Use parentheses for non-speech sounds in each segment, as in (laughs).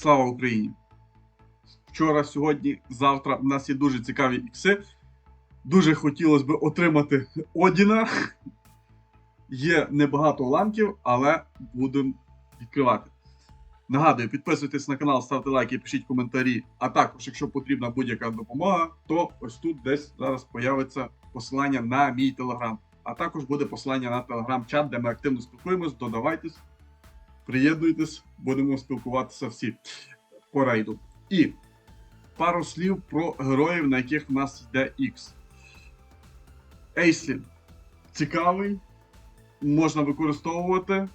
Слава Україні! Вчора, сьогодні, завтра в нас є дуже цікаві ікси. Дуже хотілося б отримати Одіна. Є небагато уламків, але будемо відкривати. Нагадую, підписуйтесь на канал, ставте лайки, пишіть коментарі. А також, якщо потрібна будь-яка допомога, то ось тут десь зараз появиться посилання на мій телеграм. А також буде посилання на телеграм-чат, де ми активно спілкуємось. Додавайтесь, приєднуйтесь, будемо спілкуватися всі по рейду. І пару слів про героїв, на яких в нас йде X. Ейслін цікавий, можна використовувати.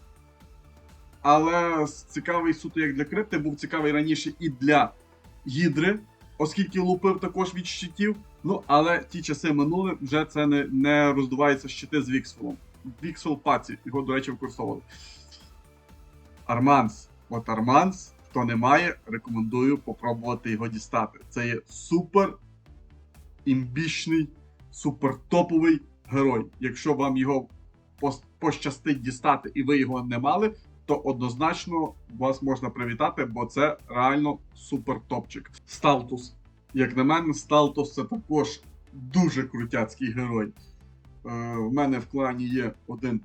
Але цікавий суто як для крипти, був цікавий раніше і для гідри, оскільки лупив також від щитів. Ну, але ті часи минули, вже це не, не роздуваються щити з Віксфолом. Віксфол паці, його, до речі, використовували. Арманс. От Арманс, хто не має, рекомендую попробувати його дістати. Це є супер імбічний, супер топовий герой. Якщо вам його пощастить дістати і ви його не мали, то однозначно вас можна привітати, бо це реально супер топчик. Сталтус. Як на мене, Сталтус це також дуже крутяцький герой. Е, в мене в клані є один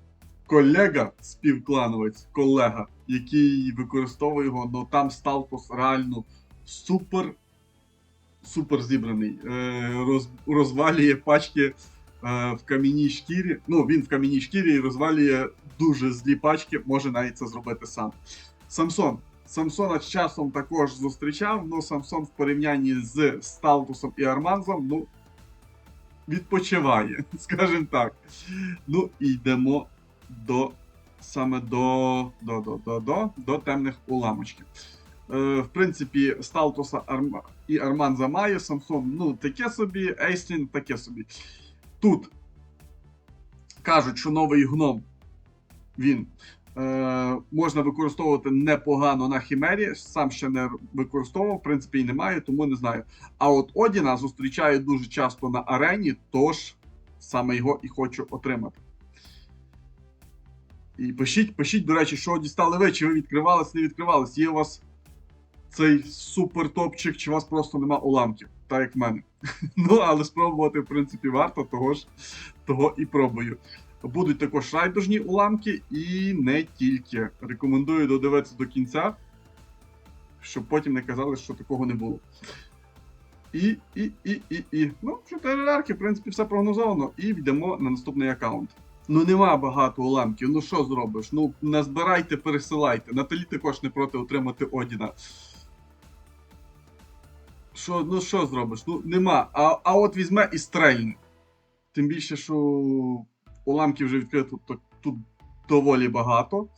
колега, співклановець, колега, який використовує його, але там Сталтус реально супер. Супер зібраний. Е, роз, розвалює пачки е, в кам'яній шкірі. Ну, він в кам'яній шкірі і розвалює дуже злі пачки, може навіть це зробити сам. Самсон. Самсона з часом також зустрічав, але Самсон в порівнянні з Сталтусом і Арманзом, ну, відпочиває, (laughs) скажімо так. Ну, і йдемо до саме до, до, до, до, до, до темних уламочків. Е, в принципі, Сталтуса Арма... і Арманза має, Самсон, ну, таке собі, Ейслін таке собі. Тут кажуть, що новий гном він е, можна використовувати непогано на Хімері. Сам ще не використовував, в принципі, і немає, тому не знаю. А от Одіна зустрічаю дуже часто на арені, тож саме його і хочу отримати. І пишіть, пишіть, до речі, що дістали ви, чи ви відкривались, не відкривались. Є у вас цей супер топчик, чи у вас просто нема уламків, так як в мене. (laughs) Ну, але спробувати, в принципі, варто, того ж того і пробую. Будуть також райдужні уламки і не тільки. Рекомендую додивитися до кінця, щоб потім не казали, що такого не було. І, і, і, і, і. Ну, 4 рарки, в принципі, все прогнозовано. І йдемо на наступний аккаунт. Ну нема багато уламків. Ну що зробиш? Ну, назбирайте, пересилайте. Наталі також не проти отримати Одіна. Що, ну що зробиш? Ну нема. А, а от візьме і стрельне. Тим більше, що уламків вже відкрито то, тут доволі багато.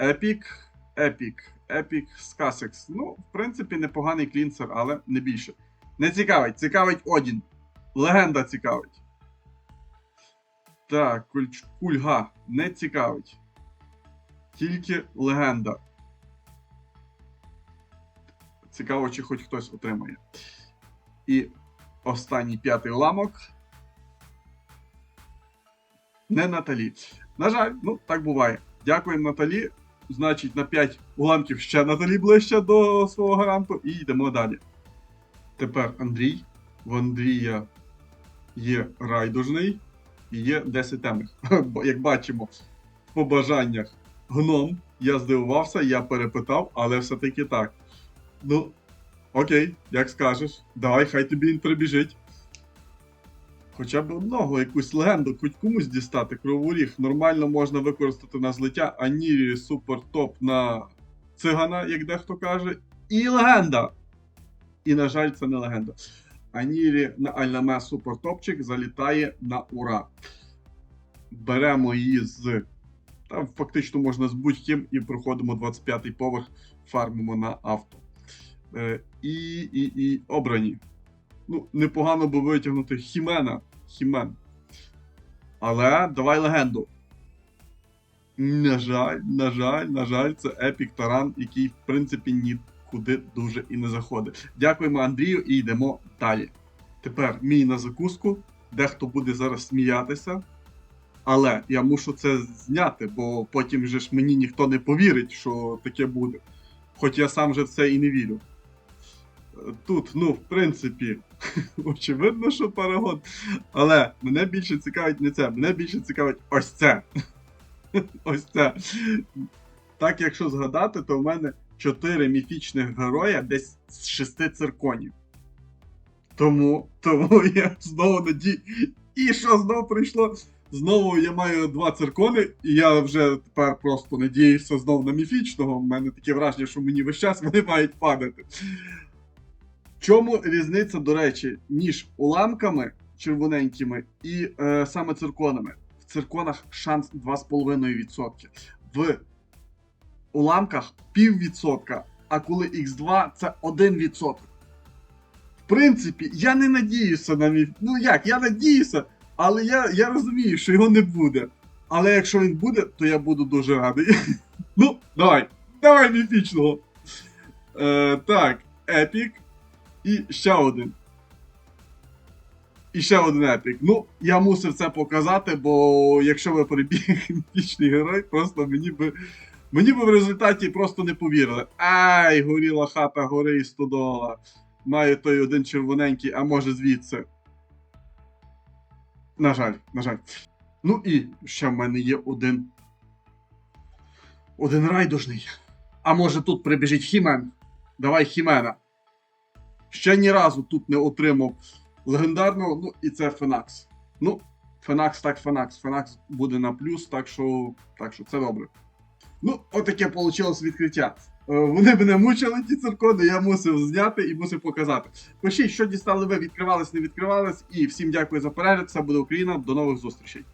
Епік, Епік, Епік, Скасекс. Ну, в принципі, непоганий клінсер, але не більше. Не цікавить, цікавить Одін. Легенда цікавить. Так, кульга не цікавить. Тільки легенда. Цікаво, чи хоч хтось отримає. І останній п'ятий уламок. Не Наталі. На жаль, ну так буває. Дякуємо Наталі. Значить, на 5 уламків ще Наталі ближче до свого гаранту, і йдемо далі. Тепер Андрій. В Андрія є райдужний і є 10 темних. (laughs) Бо, Як бачимо, в побажаннях гном. Я здивувався, я перепитав, але все-таки так. Ну, окей, як скажеш. Давай, хай тобі він прибіжить. Хоча б одного, якусь легенду, хоч комусь дістати. Кроворіг нормально можна використати на злиття, Анірі супер топ на цигана, як дехто каже. І легенда! І, на жаль, це не легенда. Анірі на Альнаме супер топчик залітає на ура. Беремо її з. Там фактично можна з будь-ким і проходимо 25-й поверх, фармимо на авто. Е, і, і, і обрані. Ну, непогано би витягнути Хімена. Хімен. Але давай легенду. На жаль, на жаль, на жаль, це епік таран, який, в принципі, нікуди дуже і не заходить. Дякуємо Андрію і йдемо далі. Тепер мій на закуску. Дехто буде зараз сміятися. Але я мушу це зняти, бо потім же ж мені ніхто не повірить, що таке буде. Хоч я сам же в це і не вірю. Тут, ну, в принципі, (laughs) очевидно, що перегон. Але мене більше цікавить не це. Мене більше цікавить ось це. (laughs) Ось це. Так, якщо згадати, то в мене 4 міфічних героя десь з 6 цирконів. Тому, тому я знову надію. І що знову прийшло? Знову я маю два циркони, і я вже тепер просто надіюся знову на міфічного. У мене таке враження, що мені весь час вони мають падати. Чому різниця, до речі, між уламками червоненькими і е, саме цирконами? В цирконах шанс 2,5%. В уламках піввідсотка, а коли Х2 це 1%. В принципі, я не надіюся на міф. Ну як, я надіюся, але я, я розумію, що його не буде. Але якщо він буде, то я буду дуже радий. (laughs) Ну, давай, давай міфічного. Е, так, епік. І ще один. І ще один епік. Ну, я мусив це показати, бо якщо ви перебіг (laughs) міфічний герой, просто мені би. Мені би в результаті просто не повірили. Ай, горіла хата, гори і стодола. Маю той один червоненький, а може звідси. На жаль, на жаль. Ну і ще в мене є один. Один райдужний. А може тут прибіжить Хімен? Давай Хімена. Ще ні разу тут не отримав легендарного, ну і це Фенакс. Ну, Фенакс так Фенакс. Фенакс буде на плюс, так що, так що це добре. Ну, отаке вийшло відкриття. Е, Вони мене мучили, ті циркони, я мусив зняти і мусив показати. Пишіть, що дістали ви, відкривались, не відкривались. І всім дякую за перегляд. Це буде Україна. До нових зустрічей.